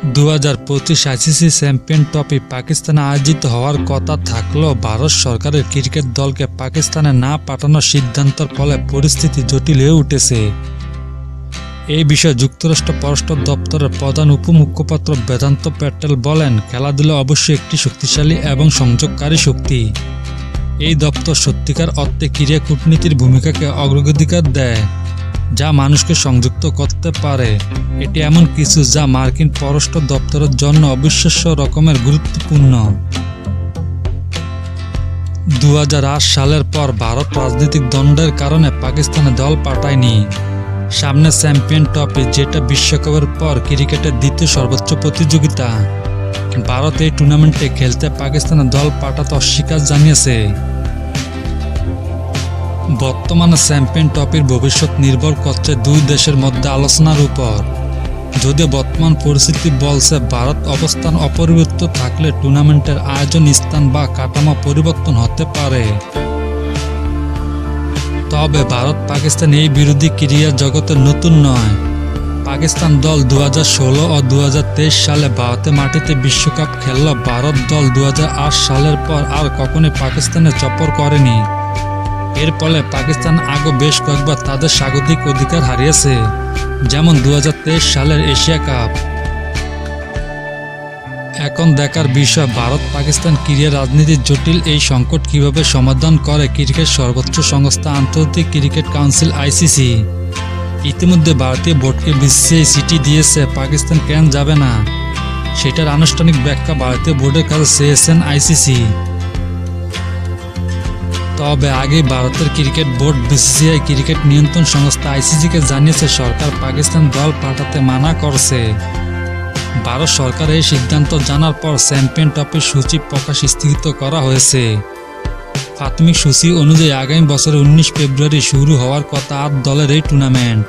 দু হাজার পঁচিশ আইসিসি চ্যাম্পিয়ন ট্রফি পাকিস্তানে আয়োজিত হওয়ার কথা থাকলেও ভারত সরকারের ক্রিকেট দলকে পাকিস্তানে না পাঠানোর সিদ্ধান্তের ফলে পরিস্থিতি জটিল হয়ে উঠেছে। এই বিষয়ে যুক্তরাষ্ট্র পররাষ্ট্র দপ্তরের প্রধান উপমুখপাত্র বেদান্ত প্যাটেল বলেন, খেলাধুলা অবশ্যই একটি শক্তিশালী এবং সংযোগকারী শক্তি। এই দপ্তর সত্যিকার অর্থে ক্রীড়া কূটনীতির ভূমিকাকে অগ্রাধিকার দেয়। যা মানুষকে সংযুক্ত করতে পারে। এটি এমন কিছু যা মার্কিন পররাষ্ট্র দপ্তরের জন্য অবিশ্বাস্য রকমের গুরুত্বপূর্ণ। দু হাজার আট সালের পর ভারত রাজনৈতিক দ্বন্দ্বের কারণে পাকিস্তানে দল পাঠায়নি। সামনে চ্যাম্পিয়ন ট্রফি যেটা বিশ্বকাপের পর ক্রিকেটের দ্বিতীয় সর্বোচ্চ প্রতিযোগিতা। ভারত এই টুর্নামেন্টে খেলতে পাকিস্তানের দল পাঠাতে অস্বীকার জানিয়েছে। বর্তমানে চ্যাম্পিয়ন ট্রফির ভবিষ্যৎ নির্ভর করছে দুই দেশের মধ্যে আলোচনার উপর। যদিও বর্তমান পরিস্থিতি বলছে, ভারত অবস্থান অপরিবর্তিত থাকলে টুর্নামেন্টের আয়োজন, স্থান বা কাঠামো পরিবর্তন হতে পারে। তবে ভারত পাকিস্তান এই বিরোধী ক্রিয়া জগতের নতুন নয়। পাকিস্তান দল দু ও দু হাজার তেইশ সালে ভারতের মাটিতে বিশ্বকাপ খেলল। ভারত দল দু হাজার আট সালের পর আর কখনোই পাকিস্তানে চপর করেনি। এর ফলে পাকিস্তান আগো বেশ কয়েকবার তাদের স্বাগতিক অধিকার হারিয়েছে, যেমন দু হাজার তেইশ সালের এশিয়া কাপ। এখন দেখার বিষয় ভারত পাকিস্তান ক্রীড়া রাজনীতির জটিল, এই সংকট কীভাবে সমাধান করে ক্রিকেট সর্বোচ্চ সংস্থা আন্তর্জাতিক ক্রিকেট কাউন্সিল, আইসিসি? ইতিমধ্যে ভারতীয় বোর্ডকে বিসিসিআই সিটি দিয়েছে, পাকিস্তান কেন যাবে না? সেটার আনুষ্ঠানিক ব্যাখ্যা ভারতীয় বোর্ডের কাছে চেয়েছেন আইসিসি। তবে আগে ভারতের ক্রিকেট বোর্ড বিসিসিআই ক্রিকেট নিয়ন্ত্রণ সংস্থা আইসিসিকে জানিয়েছে, সরকার পাকিস্তান দল পাঠাতে মানা করছে। ভারত সরকার এই সিদ্ধান্ত জানার পর চ্যাম্পিয়ন ট্রফির সূচি প্রকাশ স্থগিত করা হয়েছে। প্রাথমিক সূচি অনুযায়ী আগামী বছরের উনিশ ফেব্রুয়ারি শুরু হওয়ার কথা আট দলের এই টুর্নামেন্ট।